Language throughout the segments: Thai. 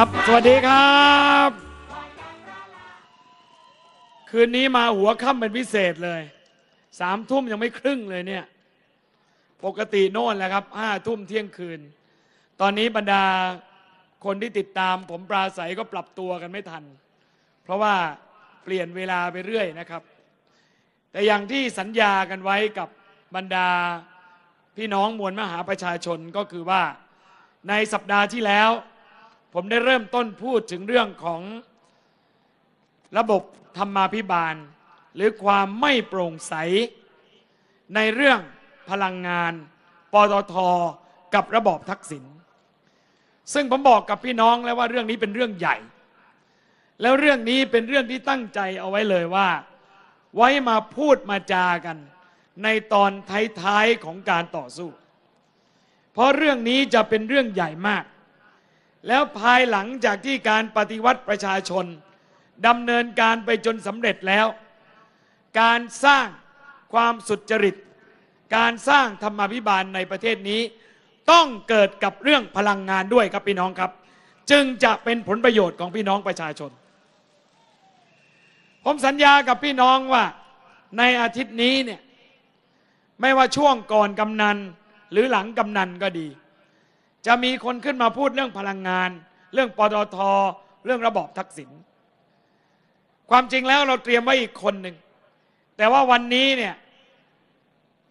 ครับ สวัสดีครับ คืนนี้มาหัวค่ำเป็นพิเศษเลยสามทุ่มยังไม่ครึ่งเลยเนี่ย ปกติโน่นแหละครับห้าทุ่มเที่ยงคืน ตอนนี้บรรดาคนที่ติดตาม ผมปราศัยก็ปรับตัวกันไม่ทัน เพราะว่าเปลี่ยนเวลาไปเรื่อยนะครับ แต่อย่างที่สัญญากันไว้กับบรรดาพี่น้องมวลมหาประชาชนก็คือว่าในสัปดาห์ที่แล้ว ผมได้เริ่มต้นพูดถึงเรื่องของระบบธรรมาภิบาล หรือความไม่โปร่งใส ในเรื่องพลังงาน ปตทกับระบอบทักษิณซึ่งผมบอกกับพี่น้องแล้วว่าเรื่องนี้เป็นเรื่องใหญ่ แล้วเรื่องนี้เป็นเรื่องที่ตั้งใจเอาไว้เลยว่า ไว้มาพูดมาจากัน ในตอนท้ายๆของการต่อสู้ เพราะเรื่องนี้จะเป็นเรื่องใหญ่มาก แล้วภายหลังจากที่การปฏิวัติประชาชนดำเนินการไปจนสำเร็จแล้ว การสร้างความสุจริต การสร้างธรรมาภิบาลในประเทศนี้ ต้องเกิดกับเรื่องพลังงานด้วยครับพี่น้องครับ จึงจะเป็นผลประโยชน์ของพี่น้องประชาชน ผมสัญญากับพี่น้องว่าในอาทิตย์นี้เนี่ยไม่ว่าช่วงก่อนกำนันหรือหลังกำนันก็ดี จะมีคนขึ้นมาพูดเรื่องพลังงาน เรื่องปตท เรื่องระบอบทักษิณความจริงแล้วเราเตรียมไว้อีกคนหนึ่ง แต่ว่าวันนี้เนี่ย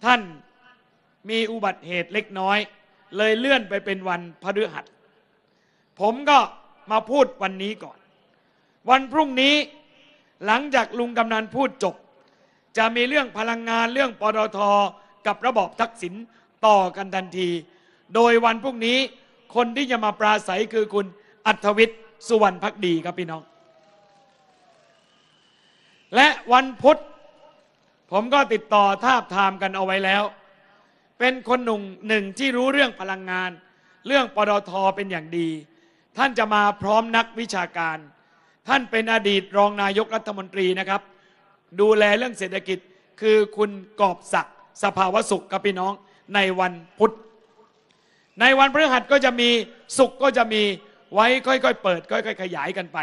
ท่านมีอุบัติเหตุเล็กน้อย เลยเลื่อนไปเป็นวันพฤหัส ผมก็มาพูดวันนี้ก่อน วันพรุ่งนี้หลังจากลุงกำนันพูดจบ จะมีเรื่องพลังงานเรื่องปตทกับระบอบทักษิณต่อกันทันที โดยวันพรุ่งนี้คนที่จะมาปราศัยคือคุณอัธวิทย์สุวรรณพักดีครับพี่น้อง และวันพุธผมก็ติดต่อทาบทามกันเอาไว้แล้ว เป็นคนหนุ่มหนึ่งที่รู้เรื่องพลังงาน เรื่องปตทเป็นอย่างดี ท่านจะมาพร้อมนักวิชาการ ท่านเป็นอดีตรองนายกรัฐมนตรีนะครับ ดูแลเรื่องเศรษฐกิจคือคุณกอบศักดิ์สภาวสุขกับพี่น้องในวันพุธ ในวันพฤหัสก็จะมีสุขก็จะมีไว้ค่อยๆเปิดค่อยๆขยายกันไป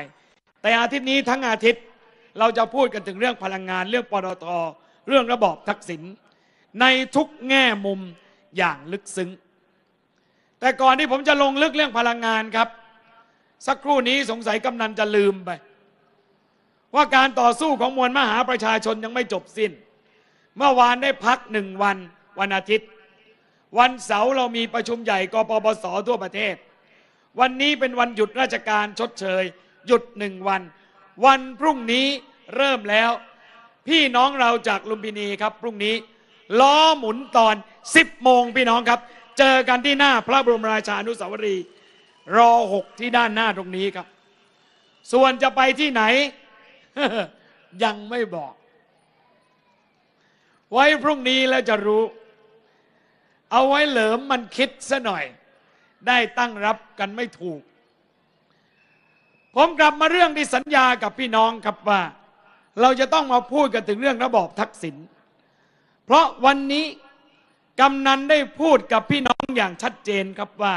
แต่อาทิตย์นี้ทั้งอาทิตย์เราจะพูดกันถึงเรื่องพลังงานเรื่องปตทเรื่องระบอบทักษิณในทุกแง่มุมอย่างลึกซึ้ง แต่ก่อนที่ผมจะลงลึกเรื่องพลังงานครับ สักครู่นี้สงสัยกำนันจะลืมไป ว่าการต่อสู้ของมวลมหาประชาชนยังไม่จบสิ้น เมื่อวานได้พักหนึ่งวันวันอาทิตย์ วันเสาร์เรามีประชุมใหญ่กปปสทั่วประเทศ วันนี้เป็นวันหยุดราชการชดเชย หยุดหนึ่งวัน วันพรุ่งนี้เริ่มแล้ว พี่น้องเราจากลุมพินีครับ พรุ่งนี้ ล้อหมุนตอน 10 โมงพี่น้องครับ เจอกันที่หน้าพระบรมราชานุสาวรีย์รอหกที่ด้านหน้าตรงนี้ครับ ส่วนจะไปที่ไหน ยังไม่บอก ไว้พรุ่งนี้แล้วจะรู้ เอาไว้เหลิมมันคิดซะหน่อย ได้ตั้งรับกันไม่ถูก ผมกลับมาเรื่องที่สัญญากับพี่น้องครับว่า เราจะต้องมาพูดกันถึงเรื่องระบอบทักษิณเพราะวันนี้กำนันได้พูดกับพี่น้องอย่างชัดเจนครับว่า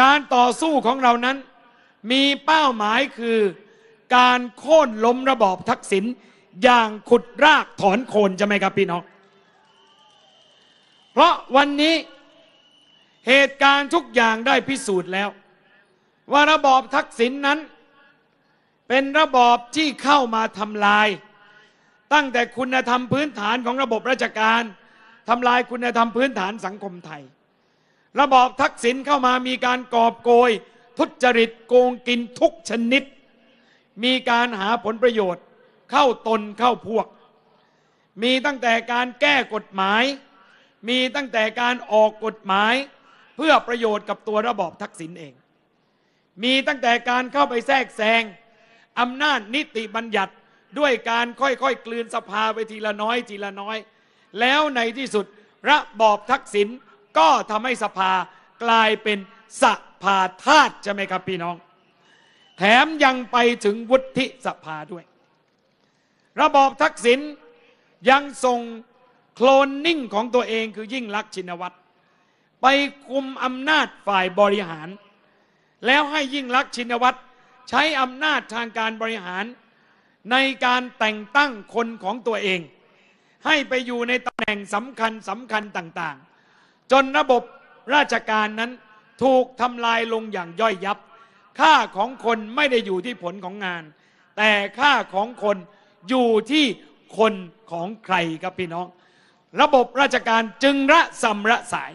การต่อสู้ของเรานั้น มีเป้าหมายคือ การโค่นล้มระบอบทักษิณอย่างขุดรากถอนโคนใช่ไหมครับพี่น้อง เพราะวันนี้เหตุการณ์ทุกอย่างได้พิสูจน์แล้ว ว่าระบอบทักษิณนนั้น เป็นระบอบที่เข้ามาทำลาย ตั้งแต่คุณธรรมพื้นฐานของระบบราชการทำลายคุณธรรมพื้นฐานสังคมไทย ระบอบทักษิณเข้ามามีการกอบโกย ทุจริตโกงกินทุกชนิด มีการหาผลประโยชน์ เข้าตนเข้าพวก มีตั้งแต่การแก้กฎหมาย มีตั้งแต่การออกกฎหมาย เพื่อประโยชน์กับตัวระบอบทักษิณเอง มีตั้งแต่การเข้าไปแทรกแซงอำนาจนิติบัญญัติด้วยการค่อยๆ กลืนสภาไปทีละน้อยทีละน้อย แล้วในที่สุดระบอบทักษิณก็ทำให้สภากลายเป็นสภาธาตุใช่ไหมครับพี่น้อง แถมยังไปถึงวุฒิสภาด้วย ระบอบทักษิณยังส่ง โคลนนิ่งของตัวเองคือยิ่งลักษณ์ชินวัตร ไปคุมอำนาจฝ่ายบริหาร แล้วให้ยิ่งลักษณ์ชินวัตร ใช้อำนาจทางการบริหาร ในการแต่งตั้งคนของตัวเอง ให้ไปอยู่ในตำแหน่งสำคัญสำคัญต่างๆ จนระบบราชการนั้นถูกทำลายลงอย่างย่อยยับ ค่าของคนไม่ได้อยู่ที่ผลของงาน แต่ค่าของคนอยู่ที่คนของใครครับพี่น้อง ระบบราชการจึงระสำระสาย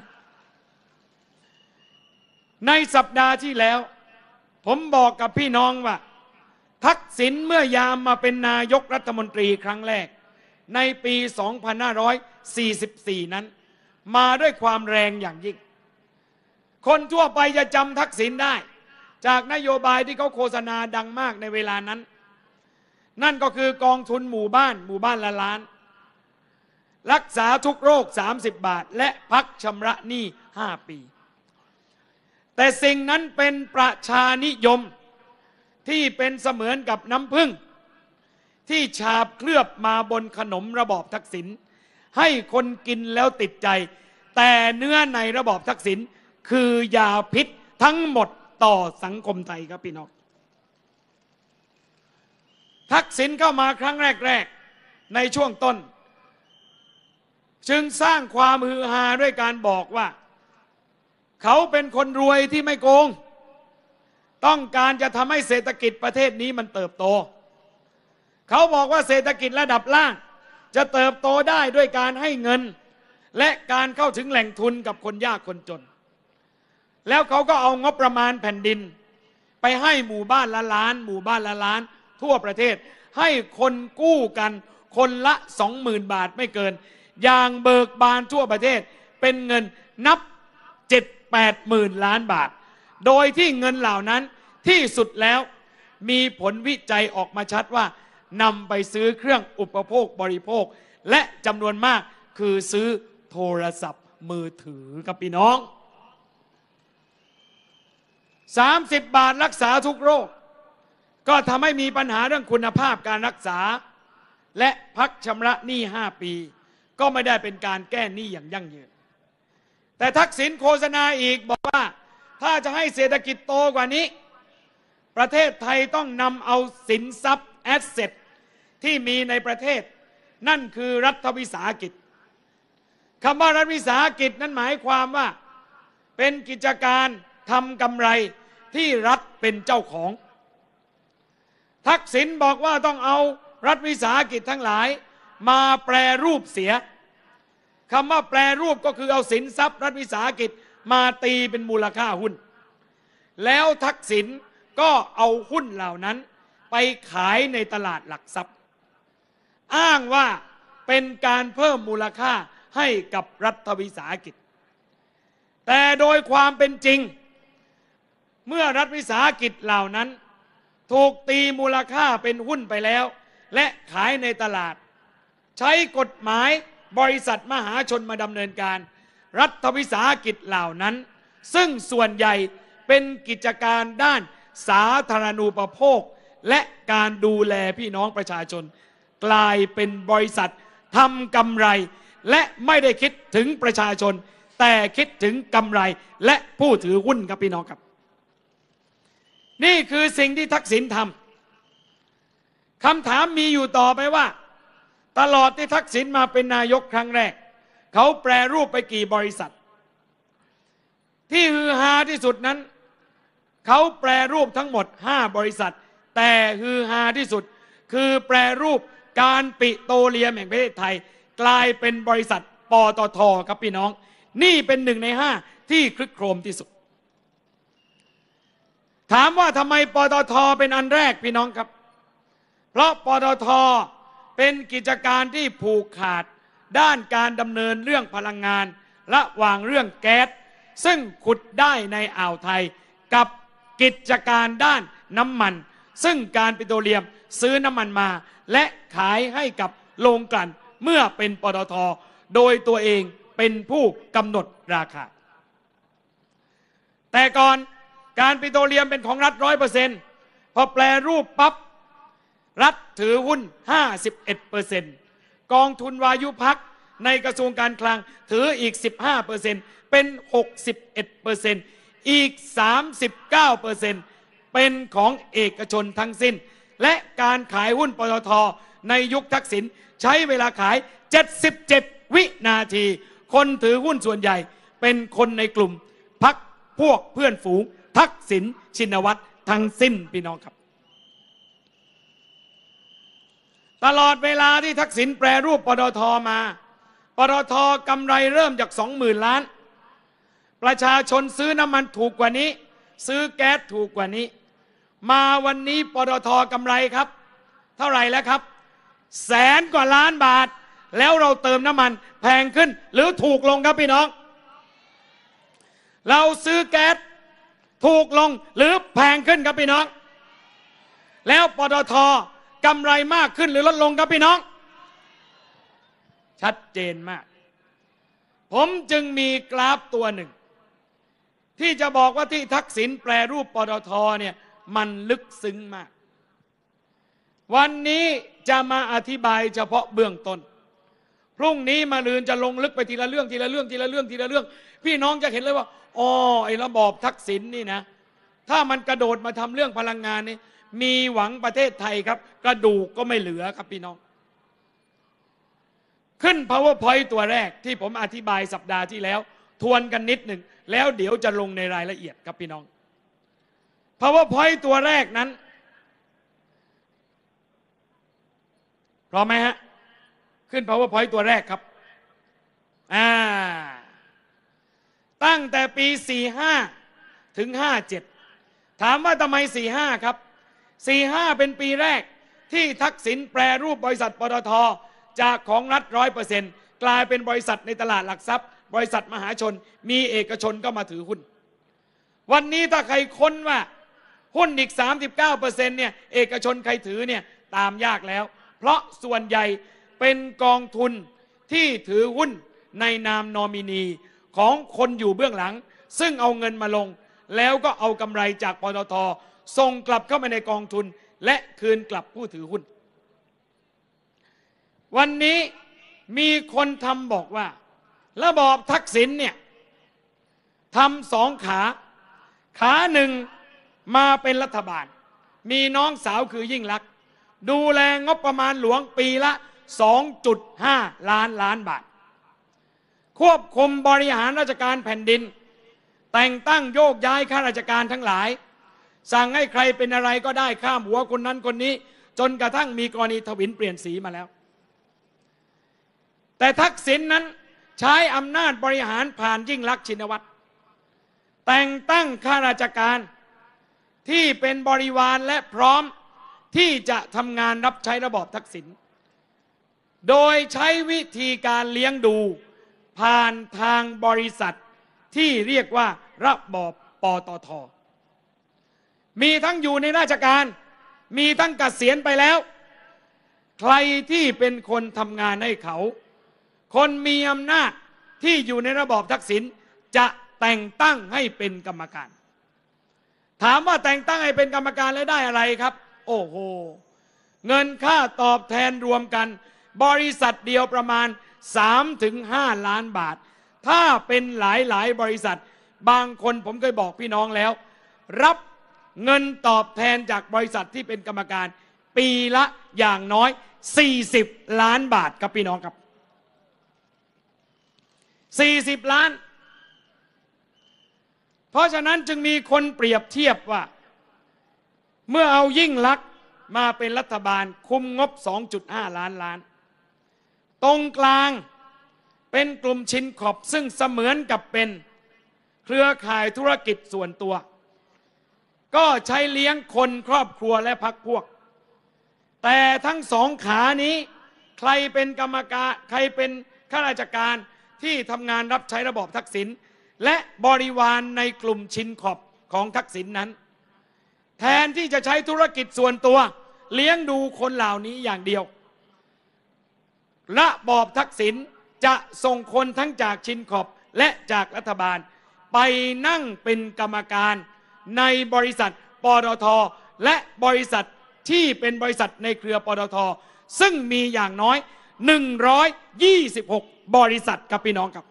ในสัปดาห์ที่แล้ว ผมบอกกับพี่น้องว่า ทักษิณเมื่อยามมาเป็นนายกรัฐมนตรีครั้งแรก ในปี 2544 นั้น มาด้วยความแรงอย่างยิ่ง คนทั่วไปจะจำทักษิณได้ จากนโยบายที่เขาโฆษณาดังมากในเวลานั้น นั่นก็คือกองทุนหมู่บ้านหมู่บ้านละล้าน รักษาทุกโรค 30 บาท และพักชำระหนี้ 5 ปี แต่สิ่งนั้นเป็นประชานิยมที่เป็นเสมือนกับน้ำผึ้งที่ฉาบเคลือบมาบนขนมระบอบทักษิณให้คนกินแล้วติดใจ แต่เนื้อในระบอบทักษิณคือยาพิษทั้งหมดต่อสังคมไทยครับพี่น้องทักษิณเข้ามาครั้งแรก ๆ ในช่วงต้น จึงสร้างความฮือฮาด้วยการบอกว่า เขาเป็นคนรวยที่ไม่โกง ต้องการจะทำให้เศรษฐกิจประเทศนี้มันเติบโต เขาบอกว่าเศรษฐกิจระดับล่าง จะเติบโตได้ด้วยการให้เงิน และการเข้าถึงแหล่งทุนกับคนยากคนจน แล้วเขาก็เอางบประมาณแผ่นดิน ไปให้หมู่บ้านละล้าน หมู่บ้านละล้าน ทั่วประเทศ ให้คนกู้กันคนละสองหมื่นบาทไม่เกิน อย่างเบิกบานทั่วประเทศ เป็นเงินนับเจ็ดแปดหมื่นล้านบาท โดยที่เงินเหล่านั้นที่สุดแล้วมีผลวิจัยออกมาชัดว่านำไปซื้อเครื่องอุปโภคบริโภค และจำนวนมากคือซื้อโทรศัพท์มือถือกับพี่น้อง 30 บาทรักษาทุกโรค ก็ทำให้มีปัญหาเรื่องคุณภาพการรักษา และพักชำระหนี้ 5 ปี ก็ไม่ได้เป็นการแก้หนี้อย่างยั่งยืน แต่ทักษิณโฆษณาอีกบอกว่า ถ้าจะให้เศรษฐกิจโตกว่านี้ ประเทศไทยต้องนำเอาสินทรัพย์แอสเซทที่มีในประเทศ นั่นคือรัฐวิสาหกิจคำว่ารัฐวิสาหกิจนั้นหมายความว่า เป็นกิจการทำกำไรที่รัฐเป็นเจ้าของ ทักษิณบอกว่าต้องเอารัฐวิสาหกิจทั้งหลาย มาแปรรูปเสียคำว่าแปรรูปก็คือเอาสินทรัพย์รัฐวิสาหกิจมาตีเป็นมูลค่าหุ้น แล้วทักษิณก็เอาหุ้นเหล่านั้น ไปขายในตลาดหลักทรัพย์ อ้างว่าเป็นการเพิ่มมูลค่าให้กับรัฐวิสาหกิจ แต่โดยความเป็นจริง เมื่อรัฐวิสาหกิจเหล่านั้น ถูกตีมูลค่าเป็นหุ้นไปแล้ว และขายในตลาด ใช้กฎหมายบริษัทมหาชนมาดำเนินการ รัฐวิสาหกิจเหล่านั้น ซึ่งส่วนใหญ่เป็นกิจการด้านสาธารณูปโภค และการดูแลพี่น้องประชาชน กลายเป็นบริษัททำกำไร และไม่ได้คิดถึงประชาชน แต่คิดถึงกำไรและผู้ถือหุ้นครับพี่น้องครับ นี่คือสิ่งที่ทักษิณทำคำถามมีอยู่ต่อไปว่า ตลอดที่ทักษิณมาเป็นนายกครั้งแรก เขาแปรรูปไปกี่บริษัท ที่ฮือฮาที่สุดนั้น เขาแปรรูปทั้งหมด 5 บริษัท แต่ฮือฮาที่สุด คือแปรรูปการปิโตรเลียมแห่งประเทศไทย กลายเป็นบริษัทปตทครับพี่น้อง นี่เป็นหนึ่งในห้าที่คลึกโครมที่สุด ถามว่าทำไมปตทเป็นอันแรกพี่น้องครับ เพราะปตท เป็นกิจการที่ผูกขาดด้านการดำเนินเรื่องพลังงาน ระหว่างเรื่องแก๊สซึ่งขุดได้ในอ่าวไทย กับกิจการด้านน้ำมัน ซึ่งการปิโตรเลียมซื้อน้ำมันมา และขายให้กับโรงกลั่นเมื่อเป็นปตทโดยตัวเองเป็นผู้กำหนดราคา แต่ก่อนการปิโตรเลียมเป็นของรัฐร้อยเปอร์เซ็นต์พอแปลรูปปับ๊บ รัฐถือหุ้น 51เปอร์เซ็นต์กองทุนวายุพักในกระทรวงการคลังถืออีก 15เปอร์เซ็นต์เป็น 61เปอร์เซ็นต์อีก 39เปอร์เซ็นต์เป็นของเอกชนทั้งสิ้น และการขายหุ้นปตทในยุคทักษิณใช้เวลาขาย 77 วินาที คนถือหุ้นส่วนใหญ่เป็นคนในกลุ่มพักพวกเพื่อนฝูงทักษิณชินวัตรทั้งสิ้นพี่น้องครับ ตลอดเวลาที่ทักษิณแปรรูปปตทมา ปตทกำไรเริ่มจากสองหมื่นล้าน ประชาชนซื้อน้ำมันถูกกว่านี้ ซื้อแก๊สถูกกว่านี้ มาวันนี้ปตทกำไรครับ เท่าไหร่แล้วครับ แสนกว่าล้านบาท แล้วเราเติมน้ำมันแพงขึ้นหรือถูกลงครับพี่น้อง เราซื้อแก๊สถูกลงหรือแพงขึ้นครับพี่น้อง แล้วปตท กำไรมากขึ้นหรือลดลงครับพี่น้อง ชัดเจนมาก ผมจึงมีกราฟตัวหนึ่ง ที่จะบอกว่าที่ทักษิณแปรรูปปตทเนี่ยมันลึกซึ้งมาก วันนี้จะมาอธิบายเฉพาะเบื้องต้น พรุ่งนี้มาลืนจะลงลึกไปทีละเรื่องทีละเรื่องทีละเรื่องทีละเรื่อง พี่น้องจะเห็นเลยว่าอ๋อไอ้ระบอบทักษิณนนี่นะ ถ้ามันกระโดดมาทำเรื่องพลังงานนี่ มีหวังประเทศไทยครับ กระดูกก็ไม่เหลือครับพี่น้อง ขึ้น powerpoint ตัวแรกที่ผมอธิบายสัปดาห์ที่แล้ว ทวนกันนิดหนึ่ง แล้วเดี๋ยวจะลงในรายละเอียดครับพี่น้อง powerpoint ตัวแรกนั้นพร้อมไหมฮะ ขึ้น powerpoint ตัวแรกครับอ่าตั้งแต่ปี 45 ถึง 57 ถามว่าทำไม 45 ครับ 45 เป็นปีแรก ที่ทักษิณแปรรูปบริษัทปตทจากของรัฐร้อยเปอร์เซ็นต์กลายเป็นบริษัทในตลาดหลักทรัพย์ บริษัทมหาชน มีเอกชนก็มาถือหุ้น วันนี้ถ้าใครค้นว่าหุ้นอีก 39เปอร์เซ็นต์เนี่ยเอกชนใครถือเนี่ยตามยากแล้ว เพราะส่วนใหญ่เป็นกองทุนที่ถือหุ้นในนามนอมินีของคนอยู่เบื้องหลัง ซึ่งเอาเงินมาลง แล้วก็เอากำไรจากปตท ส่งกลับเข้ามาในกองทุน และคืนกลับผู้ถือหุ้น วันนี้มีคนทำบอกว่า ระบอบทักษิณเนี่ยทำสองขา ขาหนึ่งมาเป็นรัฐบาล มีน้องสาวคือยิ่งลักษณ์ดูแลงบประมาณหลวงปีละ 2.5 ล้านล้านบาท ควบคุมบริหารราชการแผ่นดิน แต่งตั้งโยกย้ายข้าราชการทั้งหลาย สั่งให้ใครเป็นอะไรก็ได้ข้ามหัวคนนั้นคนนี้ จนกระทั่งมีกรณีทวินเปลี่ยนสีมาแล้ว แต่ทักษิณนนั้นใช้อำนาจบริหารผ่านยิ่งลักษณ์ชินวัตรแต่งตั้งข้าราชการที่เป็นบริวารและพร้อมที่จะทำงานรับใช้ระบอบทักษิณ โดยใช้วิธีการเลี้ยงดู ผ่านทางบริษัทที่เรียกว่าระบอบปตท มีทั้งอยู่ในราชการ มีทั้งกเกษียณไปแล้ว ใครที่เป็นคนทำงานให้เขา คนมีอำนาจที่อยู่ในระบอบทักษิณจะแต่งตั้งให้เป็นกรรมการ ถามว่าแต่งตั้งให้เป็นกรรมการแล้วได้อะไรครับ โอ้โห เงินค่าตอบแทนรวมกัน บริษัทเดียวประมาณ3ถึง5ล้านบาท ถ้าเป็นหลายหลายบริษัท บางคนผมเคยบอกพี่น้องแล้ว รับ เงินตอบแทนจากบริษัทที่เป็นกรรมการ ปีละอย่างน้อย 40 ล้านบาทครับพี่น้องครับ 40 ล้าน เพราะฉะนั้นจึงมีคนเปรียบเทียบว่า เมื่อเอายิ่งลักษณ์มาเป็นรัฐบาลคุมงบ 2.5 ล้านล้าน ตรงกลางเป็นกลุ่มชินขอบซึ่งเสมือนกับเป็นเครือข่ายธุรกิจส่วนตัว ก็ใช้เลี้ยงคนครอบครัวและพักพวก แต่ทั้งสองขานี้ ใครเป็นกรรมการใครเป็นข้าราชการที่ทำงานรับใช้ระบอบทักษิณและบริวารในกลุ่มชินขอบของทักษิณนนั้น แทนที่จะใช้ธุรกิจส่วนตัว เลี้ยงดูคนเหล่านี้อย่างเดียวระบอบทักษิณจะส่งคนทั้งจากชินขอบและจากรัฐบาล ไปนั่งเป็นกรรมการ ในบริษัทปตทและบริษัทที่เป็นบริษัทในเครือปตทซึ่งมีอย่างน้อย 126 บริษัทกับพี่น้องครับ